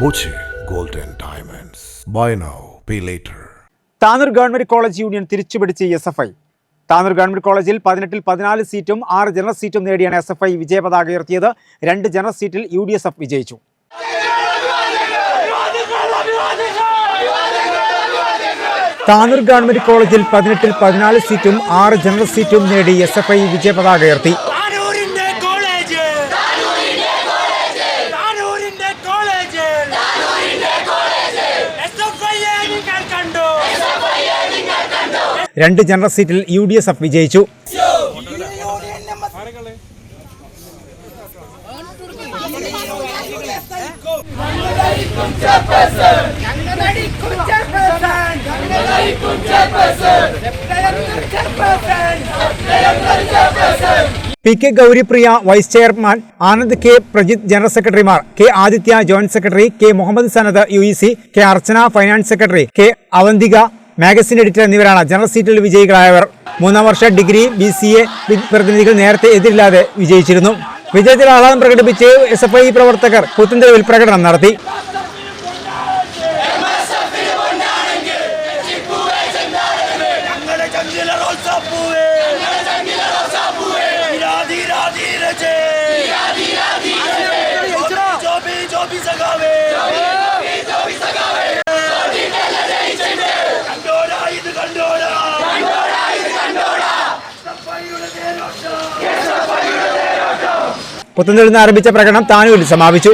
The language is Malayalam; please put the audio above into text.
Boche Golden diamonds buy now pay later Tanur government college union തിരിച്ചുപിടിച്ച് S F I Tanur government കോളേജിൽ പതിനെട്ടിൽ പതിനാല് സീറ്റും ആറ് ജനറൽ സീറ്റും നേടിയാണ് എസ് എഫ് ഐ വിജയപതാക ഉയർത്തിയത്. രണ്ട് ജനറൽ സീറ്റിൽ യു ഡി എസ് എഫ് വിജയിച്ചു. താനൂർ ഗവൺമെന്റ് കോളേജിൽ പതിനെട്ടിൽ പതിനാല് സീറ്റും ആറ് ജനറൽ സീറ്റും നേടി എസ് എഫ് ഐ വിജയപതാക ഉയർത്തി താനൂരിന്റെ കോളേജ് താനൂരിന്റെ കോളേജ് എസ് എഫ് ഐ നിങ്ങൾ കണ്ടു രണ്ട് ജനറൽ സീറ്റിൽ യു ഡി എസ് എഫ് വിജയിച്ചു. P K Gouripriya vice chairman Anand K Prajith general സെക്രട്ടറിമാർ K Aditya joint secretary K Muhammad Sanad U E C K Archana finance secretary K Avanthika magazine editor എന്നിവരാണ്. ജനറൽ സീറ്റിൽ വിജയികളായവർ. മൂന്നാം വർഷ ഡിഗ്രി ബി സി എ പ്രതിനിധികൾ നേരത്തെ എതിരില്ലാതെ വിജയിച്ചിരുന്നു. വിജയത്തിൽ ആഹ്ലാദം പ്രകടിപ്പിച്ച് എസ് എഫ് ഐ പ്രവർത്തകർ പുത്തൻതെരുവിൽ പ്രകടനം നടത്തി. പുത്തൻതെരുവിൽ നിന്ന് ആരംഭിച്ച പ്രകടനം താനൂരിൽ സമാപിച്ചു.